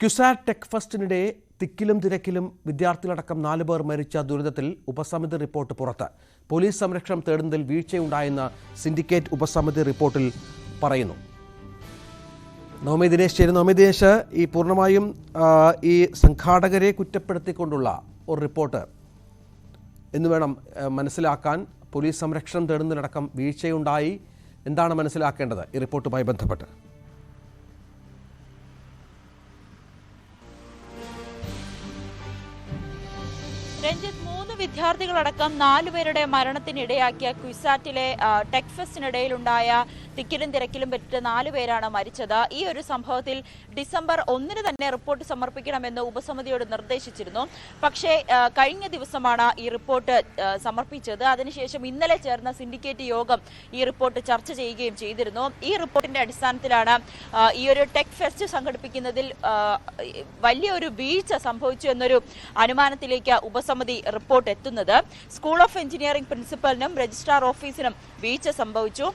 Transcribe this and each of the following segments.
CUSAT tech ഫസ്റ്റിനിടെ തിക്കിലും തിരക്കിലും വിദ്യാർത്ഥികളടക്കം നാല് പേർ മരിച്ച ദുരിതത്തിൽ ഉപസമിതി റിപ്പോർട്ട് പുറത്ത്. പോലീസ് സംരക്ഷണം തേടുന്നതിൽ വീഴ്ചയുണ്ടായെന്ന് സിൻഡിക്കേറ്റ് ഉപസമിതി റിപ്പോർട്ടിൽ പറയുന്നു. നോമി ദിനേശ് ചേരുന്നു നോമി ദിനേശ് ഈ പൂർണമായും ഈ സംഘാടകരെ കുറ്റപ്പെടുത്തിക്കൊണ്ടുള്ള ഒരു റിപ്പോർട്ട് എന്ന് വേണം മനസ്സിലാക്കാൻ. പോലീസ് സംരക്ഷണം തേടുന്നതിനടക്കം വീഴ്ചയുണ്ടായി. എന്താണ് മനസ്സിലാക്കേണ്ടത്? ഈ റിപ്പോർട്ടുമായി ബന്ധപ്പെട്ട്. രഞ്ജിത്ത് മൂന്ന് വിദ്യാർത്ഥികളടക്കം നാലുപേരുടെ മരണത്തിനിടയാക്കിയ ക്വിസാറ്റിലെ ടെക്ഫെസ്റ്റിനിടയിലുണ്ടായ ടെക് ഫെസ്റ്റിനിടയിലുണ്ടായ തിക്കിലും തിരക്കിലും പെട്ടിട്ട് നാലു പേരാണ് മരിച്ചത്. ഈ ഒരു സംഭവത്തിൽ ഡിസംബർ ഒന്നിന് തന്നെ റിപ്പോർട്ട് സമർപ്പിക്കണമെന്ന് ഉപസമിതിയോട് നിർദ്ദേശിച്ചിരുന്നു. പക്ഷേ കഴിഞ്ഞ ദിവസമാണ് ഈ റിപ്പോർട്ട് സമർപ്പിച്ചത്. അതിനുശേഷം ഇന്നലെ ചേർന്ന സിൻഡിക്കേറ്റ് യോഗം ഈ റിപ്പോർട്ട് ചർച്ച ചെയ്യുകയും ചെയ്തിരുന്നു. ഈ റിപ്പോർട്ടിന്റെ അടിസ്ഥാനത്തിലാണ് ഈ ഒരു ടെക് ഫെസ്റ്റ് സംഘടിപ്പിക്കുന്നതിൽ വലിയൊരു വീഴ്ച സംഭവിച്ചു എന്നൊരു അനുമാനത്തിലേക്ക് ഉപസമിതി റിപ്പോർട്ട് എത്തുന്നത്. സ്കൂൾ ഓഫ് എഞ്ചിനീയറിംഗ് പ്രിൻസിപ്പലിനും രജിസ്ട്രാർ ഓഫീസിനും വീഴ്ച സംഭവിച്ചു.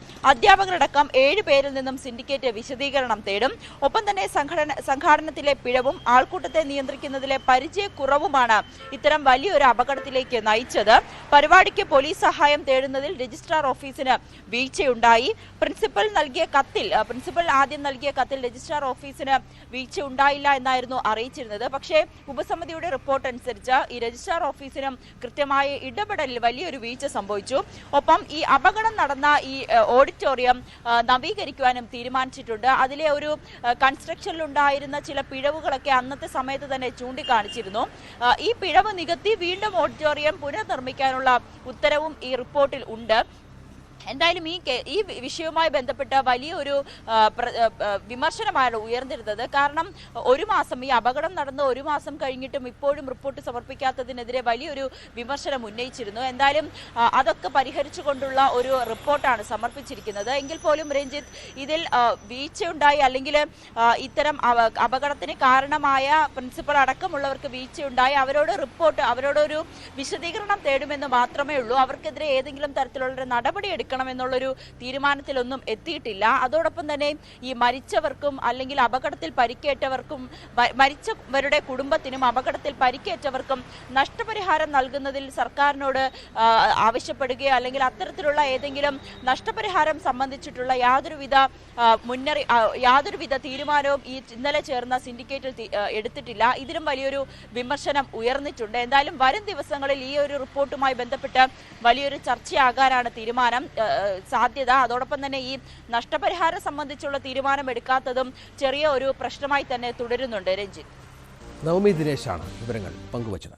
അധ്യാപകരടക്കം ഏഴ് പേരിൽ നിന്നും സിൻഡിക്കേറ്റ് വിശദീകരണം തേടും. ഒപ്പം തന്നെ സംഘടന സംഘാടനത്തിലെ പിഴവും ആൾക്കൂട്ടത്തെ നിയന്ത്രിക്കുന്നതിലെ പരിചയക്കുറവുമാണ് ഇത്തരം വലിയൊരു അപകടത്തിലേക്ക് നയിച്ചത്. പരിപാടിക്ക് പോലീസ് സഹായം തേടുന്നതിൽ രജിസ്ട്രാർ ഓഫീസിന് വീഴ്ചയുണ്ടായി. പ്രിൻസിപ്പൽ നൽകിയ കത്തിൽ പ്രിൻസിപ്പൽ ആദ്യം നൽകിയ കത്തിൽ രജിസ്ട്രാർ ഓഫീസിന് വീഴ്ച ഉണ്ടായില്ല എന്നായിരുന്നു അറിയിച്ചിരുന്നത്. പക്ഷേ ഉപസമിതിയുടെ റിപ്പോർട്ട് അനുസരിച്ച് ഈ രജിസ്ട്രാർ ഓഫീസിനും കൃത്യമായ ഇടപെടലിൽ വലിയൊരു വീഴ്ച സംഭവിച്ചു. ഒപ്പം ഈ അപകടം നടന്ന ഈ ഓഡിറ്റോറിയം നവീകരിക്കുവാനും തീരുമാനിച്ചിട്ടുണ്ട്. അതിലെ ഒരു കൺസ്ട്രക്ഷനിലുണ്ടായിരുന്ന ചില പിഴവുകളൊക്കെ അന്നത്തെ സമയത്ത് തന്നെ ചൂണ്ടിക്കാണിച്ചിരുന്നു. ഈ പിഴവ് നികത്തി വീണ്ടും ഓഡിറ്റോറിയം പുനർനിർമ്മിക്കാനുള്ള ഉത്തരവും ഈ റിപ്പോർട്ടിൽ ഉണ്ട്. എന്തായാലും ഈ ഈ വിഷയവുമായി ബന്ധപ്പെട്ട വലിയൊരു വിമർശനമാണ് ഉയർന്നിരുന്നത്. കാരണം ഒരു മാസം ഈ അപകടം നടന്ന് ഒരു മാസം കഴിഞ്ഞിട്ടും ഇപ്പോഴും റിപ്പോർട്ട് സമർപ്പിക്കാത്തതിനെതിരെ വലിയൊരു വിമർശനം ഉന്നയിച്ചിരുന്നു. എന്തായാലും അതൊക്കെ പരിഹരിച്ചുകൊണ്ടുള്ള ഒരു റിപ്പോർട്ടാണ് സമർപ്പിച്ചിരിക്കുന്നത്. എങ്കിൽ പോലും രഞ്ജിത്ത് ഇതിൽ വീഴ്ചയുണ്ടായി അല്ലെങ്കിൽ ഇത്തരം അപകടത്തിന് കാരണമായ പ്രിൻസിപ്പൽ അടക്കമുള്ളവർക്ക് വീഴ്ചയുണ്ടായി അവരോട് റിപ്പോർട്ട് അവരോടൊരു വിശദീകരണം തേടുമെന്ന് മാത്രമേ ഉള്ളൂ. അവർക്കെതിരെ ഏതെങ്കിലും തരത്തിലുള്ള നടപടി എടുക്കണമെന്നുള്ളൊരു തീരുമാനത്തിലൊന്നും എത്തിയിട്ടില്ല. അതോടൊപ്പം തന്നെ ഈ മരിച്ചവർക്കും അല്ലെങ്കിൽ അപകടത്തിൽ പരിക്കേറ്റവർക്കും മരിച്ചവരുടെ കുടുംബത്തിനും അപകടത്തിൽ പരിക്കേറ്റവർക്കും നഷ്ടപരിഹാരം നൽകുന്നതിൽ സർക്കാരിനോട് ആവശ്യപ്പെടുകയോ അല്ലെങ്കിൽ അത്തരത്തിലുള്ള ഏതെങ്കിലും നഷ്ടപരിഹാരം സംബന്ധിച്ചിട്ടുള്ള യാതൊരുവിധ മുന്നറി യാതൊരുവിധ തീരുമാനവും ഈ ഇന്നലെ ചേർന്ന സിൻഡിക്കേറ്റിൽ എടുത്തിട്ടില്ല. ഇതിലും വലിയൊരു വിമർശനം ഉയർന്നിട്ടുണ്ട്. എന്തായാലും വരും ദിവസങ്ങളിൽ ഈ ഒരു റിപ്പോർട്ടുമായി ബന്ധപ്പെട്ട് വലിയൊരു ചർച്ചയാകാനാണ് തീരുമാനം. സാധ്യത. അതോടൊപ്പം തന്നെ ഈ നഷ്ടപരിഹാരം സംബന്ധിച്ചുള്ള തീരുമാനം എടുക്കാത്തതും ചെറിയ ഒരു പ്രശ്നമായി തന്നെ തുടരുന്നുണ്ട് രഞ്ജിത്ത്. നവമി ദിനേശാണ് വിവരങ്ങൾ പങ്കുവച്ചത്.